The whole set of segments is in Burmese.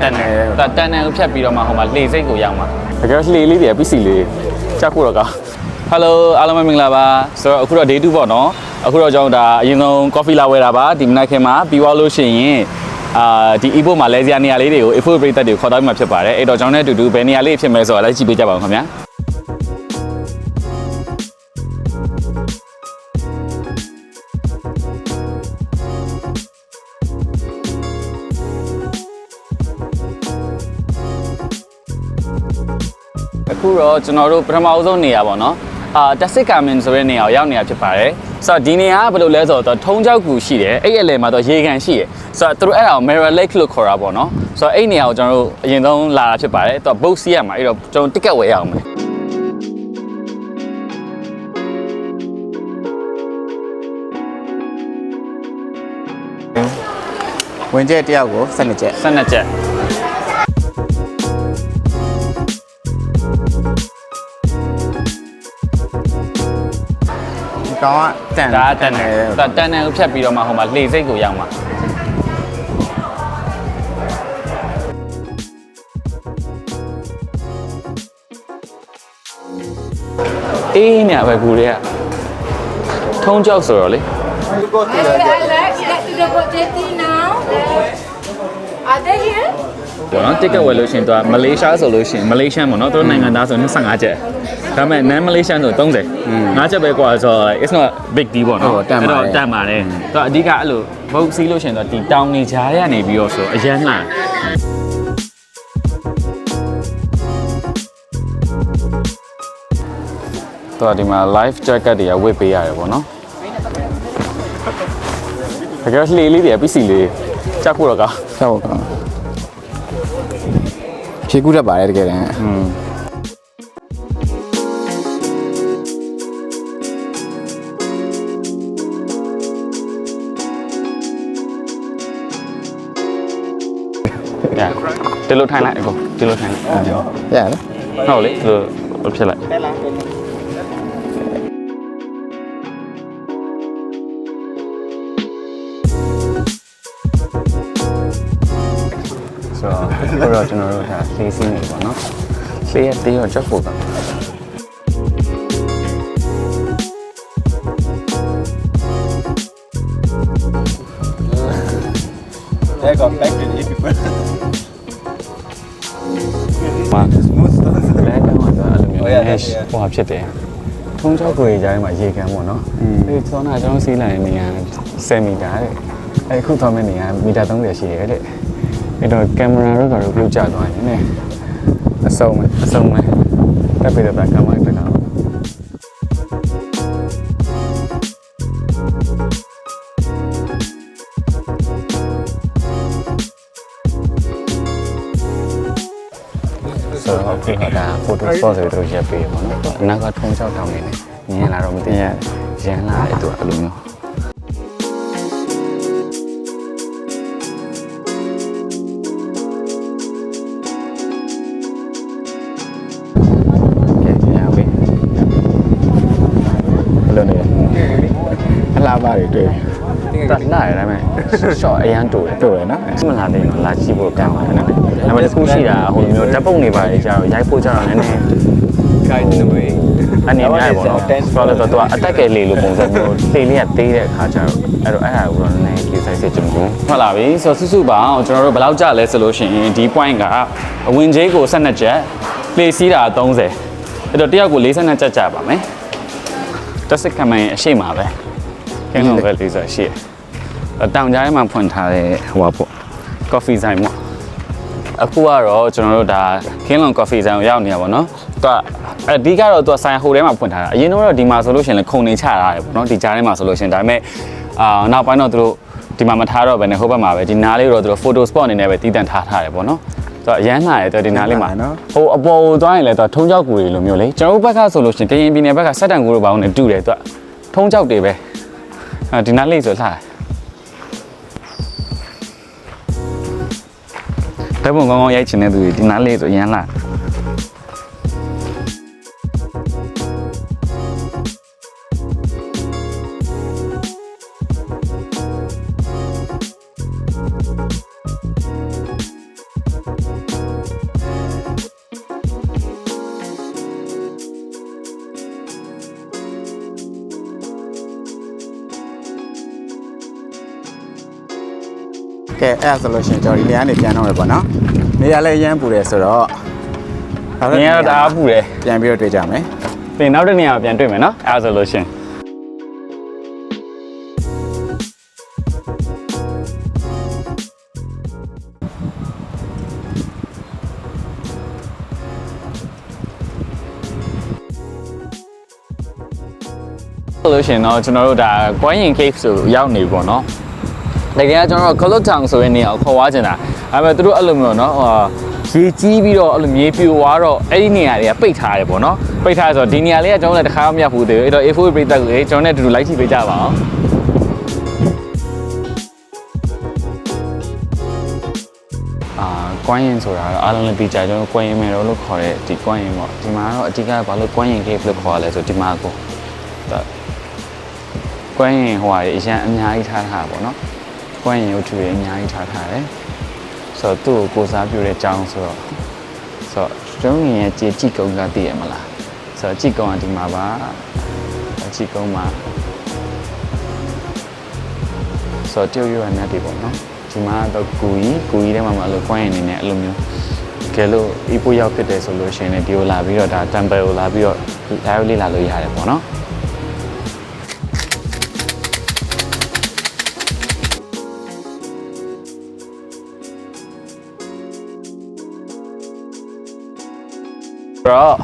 တက်နေသူကတန်တန်ကိုဖြတ်ပြီးတော့မှဟိုမှာလှေစိတ်ကိုရောက်မှာတကယ်လှေလေးတွေပစ္စည်းလေးချက်ဖို့တော့ကဟယ်လိုအားလုံးပဲမင်္ဂလာပါဆိုတော့အခုတော့ day 2ပေါ့နော်အခုတော့ကျွန်တော်ဒါအရင်ဆုံး coffee လာဝယ်တာပါဒီမနက်ခင်းမှာပြီးသွားလို့ရှိရင်အာဒီ e-book မှာလဲစရာနေရာလေးတွေကို e-book ပရိသတ်တွေကိုခေါ်တော့မှာဖြစ်ပါတယ်အဲ့တော့ကျွန်တော်နဲ့အတူတူဘယ်နေရာလေးဖြစ်မလဲဆိုတာလည်းကြည့်ပေးကြပါဦးခင်ဗျာ အခုတော့ကျွန်တော်တို့ပထမအဆုံးနေရာပေါ့နော်အာတက်စစ်ကာမင်ဆိုတဲ့နေရာကိုရောက်နေတာဖြစ်ပါတယ်ဆိုတော့ဒီနေရာကဘယ်လိုလဲဆိုတော့ထုံးချောက်ကူရှိတယ်အဲ့ရဲ့အလယ်မှာတော့ရေကန်ရှိတယ်ဆိုတော့သူတို့အဲ့ဒါကို Mirror Lake လို့ခေါ်တာပေါ့နော်ဆိုတော့အဲ့နေရာကိုကျွန်တော်တို့အရင်ဆုံးလာတာဖြစ်ပါတယ်သူက boat စီးရမှာအဲ့တော့ကျွန်တော် ticket ဝယ်ရအောင်မယ်ဝင်ကျက်တယောက်ကို12ကျက်12ချက် ကောင်ကတန်ဒါကတန်တယ်သူကတန်တန်ကိုဖြတ်ပြီးတော့မှဟိုမှာလှေစိတ်ကိုရောက်မှာအေးညာပဲကူတွေကထုံးကြောက်ဆိုတော့လေ I like get to the potato now. Are they here? ပေါ့နော် ticket ဝယ်လို့ရှိရင်သူကမလေးရှားဆိုလို့ရှိရင်မလေးရှားပေါ့နော်သူတို့နိုင်ငံသားဆိုရင်25ကျပ်ဒါပေမဲ့ non Malaysian ဆို30 5ကျပ်ပဲกว่าဆိုတော့ it's not big deal ပေါ့နော်တန်ပါတယ်သူအဓိကအဲ့လိုဘုတ်စီးလို့ရှိရင်တော့ဒီတောင်နေကြားရနေပြီးတော့ဆိုအရန်လှ သူကဒီမှာ live jacket တွေကဝတ်ပေးရတယ်ပေါ့နော်တကယ်လှေလေးတွေပစ္စည်းလေးချ က်ဖို့တော့ကဟုတ်ကောင်ဖြေကူးတတ်ပါတယ်တကယ်တမ်းอืมရဒီလိုထိုင်လိုက်အကိုဒီလိုထိုင်လိုက်ရတယ်ဟုတ်လေဒီလိုဖြစ်လိုက် ခုတော့ကျွန်တော်တို့ဒါလှေစီးနေပါတော့လှေရတေးရောချက်ဖို့တော့မှာလဲကမှဆိုအဲ့လိုမျိုးလဲဟိုဟာဖြစ်တယ်ထုံးချောက်ကိုကြီးကြားထဲမှာရေကန်ပေါ့နော်ဒီသောနာကျွန်တော်စီးလိုက်နေရ10မီတာတဲ့အဲ့ခုသွားမယ့်နေရမီတာ30ရှိတယ်တဲ့ အဲ့တော့ကင်မရာတော့ကတော့ပြုတ်ကျသွားရင်နည်းအစုံပဲအစုံပဲတက်ပြီးတော့ကင်မရာတက်တာဆိုတော့အခုကဒါ photo spot ဆိုတော့ရက်ပေးပါတော့အနောက်ကထုံးချောက်တောင်းနေတယ်မြင်လာတော့မသိဘူးရန်လာတဲ့သူကအဲ့လိုမျိုး လိုနေအလားပါတွေတွေ့တတ်လာရဒါပေမဲ့ short အရန်တူတယ်တွေ့ရနော်မလာသေးဘူးလာကြည့်ဖို့ကောင်းပါတယ်နော်ဒါပေမဲ့တစ်ခုရှိတာဟိုလိုမျိုးဓာတ်ပုံတွေပါလေကြာတော့ရိုက်ဖို့ကြာတော့နည်းနည်း guide in a way အနေနဲ့ပေါ့နော်ဆိုတော့တော့အတက်ကယ်လေးလိုပုံစံမျိုးလေလေးကသေးတဲ့အခါကျတော့အဲ့တော့အဲ့ဒါကိုတော့နည်းနည်းလေးစိုက်စစ်ကြည့်မှုဟုတ်လာပြီဆိုတော့စုစုပေါင်းကျွန်တော်တို့ဘယ်လောက်ကြာလဲဆိုလို့ရှိရင်ဒီ point ကအဝင်ကြီးကို12ချက်လေစီးတာ30အဲ့တော့တယောက်ကို42ချက်ကြာပါမယ် တက်စစ်ကမန်အရှိမှာပဲကင်းလုံးပဲလေးဆိုရှိတယ်တောင်ကြားထဲမှာဖွင့်ထားတဲ့ဟိုပါပေါ့ coffee ဆိုင်ပေါ့အခုကတော့ကျွန်တော်တို့ဒါခင်းလွန်ကော်ဖီဆိုင်ကိုရောက်နေတာပေါ့နော်။သူကအဓိကတော့သူကဆိုင်ဟိုထဲမှာဖွင့်ထားတာ။အရင်တော့ဒီမှာဆိုလို့ရှိရင်လည်းခုံနေချထားတယ်ပေါ့နော်။ဒီကြားထဲမှာဆိုလို့ရှိရင်ဒါပေမဲ့အာနောက်ပိုင်းတော့သူတို့ဒီမှာမထားတော့ဘဲနဲ့ဟိုဘက်မှာပဲဒီနားလေးတော့သူတို့ photo spot အနေနဲ့ပဲတည်တံ့ထားထားတယ်ပေါ့နော်။ သူကအရန်လာတယ်သူဒီနားလေးမှာဟိုအပေါ်ကိုသွားရင်လည်းသူကထုံးကြောက်ကူတွေလိုမျိုးလေကျွန်တော်တို့ဘက်ကဆိုလို့ရှိရင်ကရင်ပြည်နယ်ဘက်ကစက်တန်ကူတို့ဘာလို့လဲတူတယ်သူကထုံးကြောက်တွေပဲ။အဲဒီနားလေးဆိုလှတယ်ဓာတ်ပုံကောင်းကောင်းရိုက်ချင်တဲ့သူတွေဒီနားလေးဆိုရမ်းလာ ကဲအဲ့ဒါဆိုလို့ရှိရင်ကျွန်တော်ဒီနေရာကနေပြန်တော့မယ်ပေါ့နော်နေရာလည်းအရန်ပူတယ်ဆိုတော့။နေရာတော့တအားပူတယ်ပြန်ပြီးတော့တွေ့ကြမယ်။ပြင်နောက်တစ်နေရာပြန်တွေ့မယ်နော်။အဲ့ဒါဆိုလို့ရှရင်ဆိုလို့ရှရင်တော့ကျွန်တော်တို့ဒါ Coin Cave ဆိုရောက်နေပြီပေါ့နော် တကယ်ကကျွန်တော်တို့ Cloud Town ဆိုတဲ့နေရာကိုခေါ်သွားချင်တာအဲ့မဲ့သူတို့အဲ့လိုမျိုးနော်ဟိုရေကြီးပြီးတော့အဲ့လိုမြေပြိုသွားတော့အဲ့ဒီနေရာတွေကပိတ်ထားတယ်ပေါ့နော်ပိတ်ထားဆိုတော့ဒီနေရာလေးကကျွန်တော်လည်းတစ်ခါမှမရောက်ဘူးသေးဘူးအဲ့တော့ A4 ပြိတက်ကိုကျွန်တော်နဲ့အတူတူလိုက်ကြည့်ပေးကြပါအောင်အာကွမ်းရင်ဆိုတာတော့အားလုံးလည်းသိကြကျွန်တော်ကွမ်းရင်မယ်တော့လို့ခေါ်တဲ့ဒီကွမ်းရင်ပေါ့ဒီမှာတော့အဓိကဘာလို့ကွမ်းရင် cave လို့ခေါ်ရလဲဆိုဒီမှာကိုဒါကွမ်းရင်ဟိုဟာအရန်အများကြီးထားထားတာပေါ့နော် ကွမ်းရင်ရုပ်ထုတွေအများကြီးထားထားတယ်ဆိုတော့သူ့ကိုကိုစားပြုတဲ့အကြောင်းဆိုတော့ဆိုတော့ကျွန်တော်ရဲ့ကြည်ကြည့်ကုန်းကသိရမလားဆိုတော့ကြည့်ကုန်းကဒီမှာပါကြည့်ကုန်းမှာဆိုတော့တရုတ်ရွာနဲ့ဒီပေါ့နော်ဒီမှာတော့ကူကြီးကူကြီးထဲမှာမအဲ့လိုကွမ်းရင်နေနဲ့အဲ့လိုမျိုးကဲလို့အီပိုရောက်ဖြစ်တယ်ဆိုလို့ရှိရင်လည်းဒီကိုလာပြီးတော့ဒါ temple ကိုလာပြီးတော့လာရောက်လေ့လာလို့ရတယ်ပေါ့နော် တော့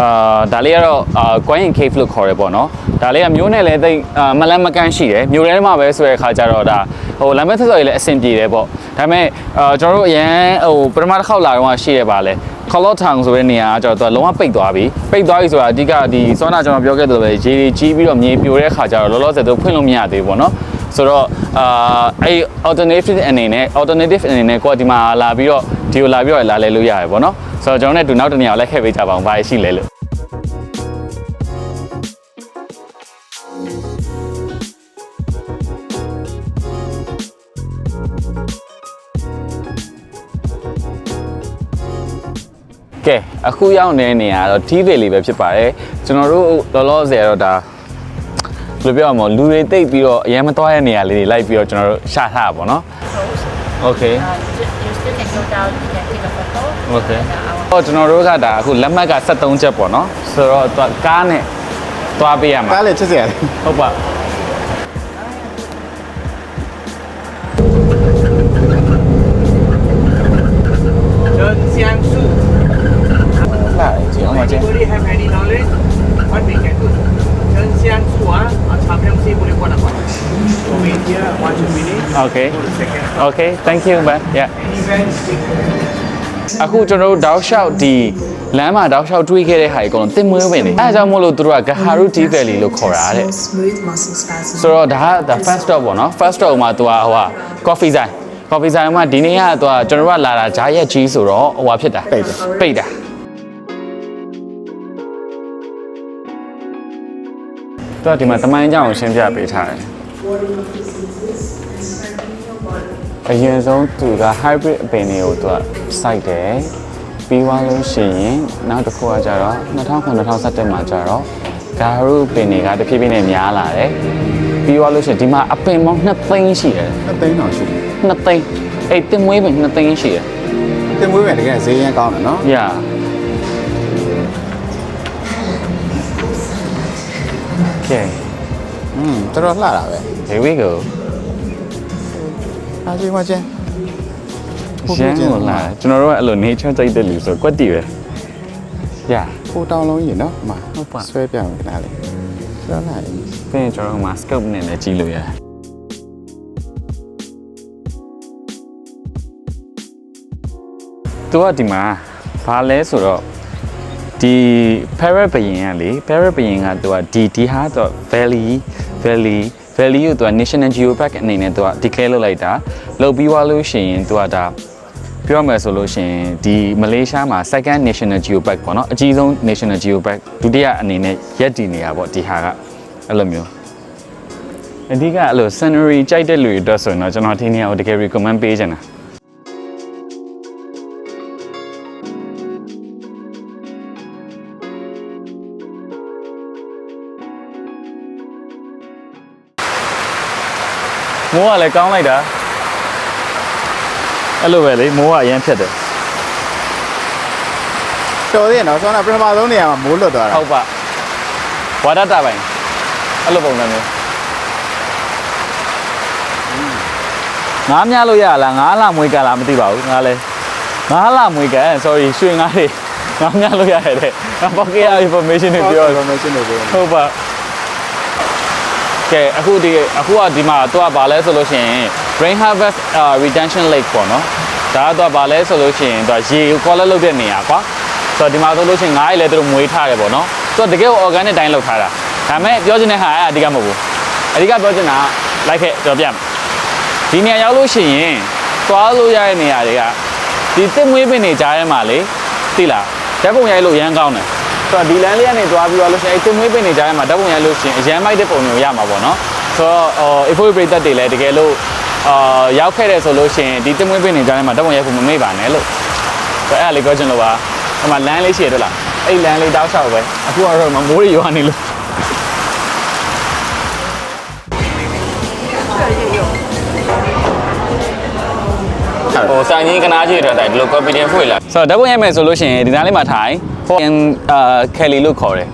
အာဒါလေးကတော့အာ Coin Cave လို့ခေါ်တယ်ပေါ့နော်ဒါလေးကမျိုးနဲ့လည်းသိပ်အာမလန်းမကန့်ရှိတယ်မျိုးထဲမှာပဲဆိုတဲ့အခါကျတော့ဒါဟိုလမ်းမဆက်ဆော်ရေးလည်းအဆင်ပြေတယ်ပေါ့ဒါပေမဲ့အာကျွန်တော်တို့အရန်ဟိုပထမတစ်ခေါက်လာတော့ရှိရပါလေ Color Town ဆိုတဲ့နေရာကကျတော့သူကလုံးဝပိတ်သွားပြီပိတ်သွားပြီဆိုတာအဓိကဒီစောနာကျွန်တော်ပြောခဲ့သလိုပဲရေတွေကြီးပြီးတော့မြေပြိုတဲ့အခါကျတော့လောလောဆယ်သူဖွင့်လို့မရသေးဘူးပေါ့နော်ဆိုတော့အာအဲ့ alternative အနေနဲ့ alternative အနေနဲ့ကိုကဒီမှာလာပြီးတော့ဒီကိုလာပြီးတော့လာလဲလို့ရတယ်ပေါ့နော် ဆိုတော့ကျွန်တော်နဲ့တူနောက်တစ်နေရာကိုလိုက်ခဲ့ပေးကြပါအောင်ဘာရှိလဲလို့ကဲအခုရောက်နေတဲ့နေရာတော့ tea valley ပဲဖြစ်ပါတယ်ကျွန်တော်တို့လောလောဆယ်တော့ဒါဘယ်လိုပြောရမလဲလူတွေတိတ်ပြီးတော့အရင်မသွားတဲ့နေရာလေးတွေလိုက်ပြီးတော့ကျွန်တော်တို့ရှာထားတာပေါ့နော် Okay Uh, you still can go down, you can take a photo. Okay And, uh, တော့ကျွန်တော်တို့ကဒါအခုလက်မှတ်က73ချက်ပေါ့နော်ဆိုတော့ကားနဲ့သွားပေးရမှာကားလည်းချက်စရာဟုတ်ပါโอเคโอเค thank you man yeah အခုကျွန်တော်တို့တောက်လျှောက်ဒီလမ်းမှာတောက်လျှောက်တွေးခဲ့တဲ့ဟာကြီးအကုန်လုံးတင်မွေးပင်နေအဲဒါကြောင့်မို့လို့သူတို့က Gaharu Tea Valley လို့ခေါ်တာတဲ့ smooth muscle spasm. ဆိုတော့ဒါက the first stop ပေါ့နော် first stop မှာသူကဟိုဟာ coffee ဆိုင် coffee ဆိုင်မှာဒီနေ့ကသူကကျွန်တော်တို့ကလာတာဂျားရက်ကြီးဆိုတော့ဟိုဟာဖြစ်တာပိတ်တယ်ပိတ်တာသူကဒီမှာတမိုင်းကြောင်ကိုရှင်းပြပေးထားတယ် အရင်ဆုံးသူက hybrid အပင်တွေကိုသူကစိုက်တယ်ပြီးသွားလို့ရှိရင်နောက်တစ်ခုကကြတော့2009-2017မှာကြတော့ဂါရုပင်တွေကတဖြည်းဖြည်းနဲ့များလာတယ်ပြီးသွားလို့ရှိရင်ဒီမှာအပင်ပေါင်း2သိန်းရှိတယ်အသိန်းတော်ရှိတယ်2သိန်းအဲ့တင်မွေးပင်2သိန်းရှိတယ်တင်မွေးမယ်တကယ်ဈေးရမ်းကောင်းတယ်နော် Yeah ကဲอืมတော်တော်လှတာပဲ here we go အားကြီးမချင်းရန်ကိုလာကျွန်တော်တို့ကအဲ့လို nature ကြိုက်တဲ့လူဆိုကွက်တီပဲ Yeah ကိုတောင်းလုံးကြီးနော်အမဟုတ်ပါဆွဲပြမယ်ခဏလေးဆွဲလိုက်ပြီးရင်ကျွန်တော်တို့မှာ scope နဲ့လည်းကြည့်လို့ရတယ်သူကဒီမှာဘာလဲဆိုတော့ဒီ parrot ဘယင်ကလေ parrot ဘယင်ကသူကဒီဒီဟာသူက valley valley valley ကိုသူက national geopark အနေနဲ့သူက declare လုပ်လိုက်တာလုပ်ပြီးသွားလို့ရှိရင်သူကဒါပြောမယ်ဆိုလို့ရှိရင်ဒီမလေးရှားမှာ second national geopark ပေါ့နော်အကြီးဆုံး national geopark ဒုတိယအနေနဲ့ရက်တည်နေတာပေါ့ဒီဟာကအဲ့လိုမျိုးအဓိကအဲ့လို scenery ကြိုက်တဲ့လူတွေအတွက်ဆိုရင်တော့ကျွန်တော်ဒီနေရာကိုတကယ် recommend ပေးချင်တာ မိုးကလည်းကောင်းလိုက်တာအဲ့လိုပဲလေမိုးကအရင်ဖြစ်တယ်တော်သေးရနော်ဆောင်းတာပထမဆုံးနေရာမှာမိုးလွတ်သွားတာဟုတ်ပါဝါဒတာပိုင်းအဲ့လိုပုံစံမျိုးငါးများလို့ရလားငါးလာမွေးကန်လားမသိပါဘူးငါလဲငါးလာမွေးကန် sorry ရွှေငါးတွေငါးများလို့ရတယ်တဲ့ငါပေါကေရ information တွေပြော information တွေပြောဟုတ်ပါ ကဲအခုဒီအခုကဒီမှာသူကဘာလဲဆိုလို့ရှိရင် Rain Harvest uh, Retention Lake ပေါ့နော်ဒါကတော့ဘာလဲဆိုလို့ရှိရင်သူကရေကို collect လုပ်တဲ့နေရာကွာဆိုတော့ဒီမှာဆိုလို့ရှိရင်ငါးရေလည်းသူတို့မွေးထားတယ်ပေါ့နော်သူကတကယ်ကို organic တိုင်းလုပ်ထားတာဒါပေမဲ့ပြောချင်တဲ့ဟာအဲ့အဓိကမဟုတ်ဘူးအဓိကပြောချင်တာကလိုက်ခဲ့ကြော်ပြမယ်ဒီနေရာရောက်လို့ရှိရင်သွားလို့ရတဲ့နေရာတွေကဒီတစ်မွေးပင်တွေကြားထဲမှာလေသိလားဓာတ်ပုံရိုက်လို့ရမ်းကောင်းတယ် ဆိုတော့ဒီလမ်းလေးကနေသွားပြီးတော့လို့ရှိရင်အဲတင်မွေးပင်နေကြရမှာဓာတ်ပုံရလို့ရှိရင်အရန်မိုက်တဲ့ပုံမျိုးရမှာပေါ့နော်ဆိုတော့အော် A4 ပရိသတ်တွေလည်းတကယ်လို့အာရောက်ခဲ့တယ်ဆိုလို့ရှိရင်ဒီတင်မွေးပင်နေကြရမှာဓာတ်ပုံရိုက်ဖို့မမေ့ပါနဲ့လို့ဆိုတော့အဲ့ဒါလေးပြောချင်လို့ပါဟိုမှာလမ်းလေးရှိရတော့လားအဲ့လမ်းလေးတောက်လျှောက်ပဲအခုကတော့မမိုးရီရွာနေလို့ဟိုဆိုင်ကြီးကနားကြီးတဲ့တိုင်ဒီလို confident ဖွင့်လာဆိုတော့ဓာတ်ပုံရိုက်မယ်ဆိုလို့ရှိရင်ဒီနားလေးမှာထိုင် ဟိုအာကယ်လီလို့ခေါ်တယ်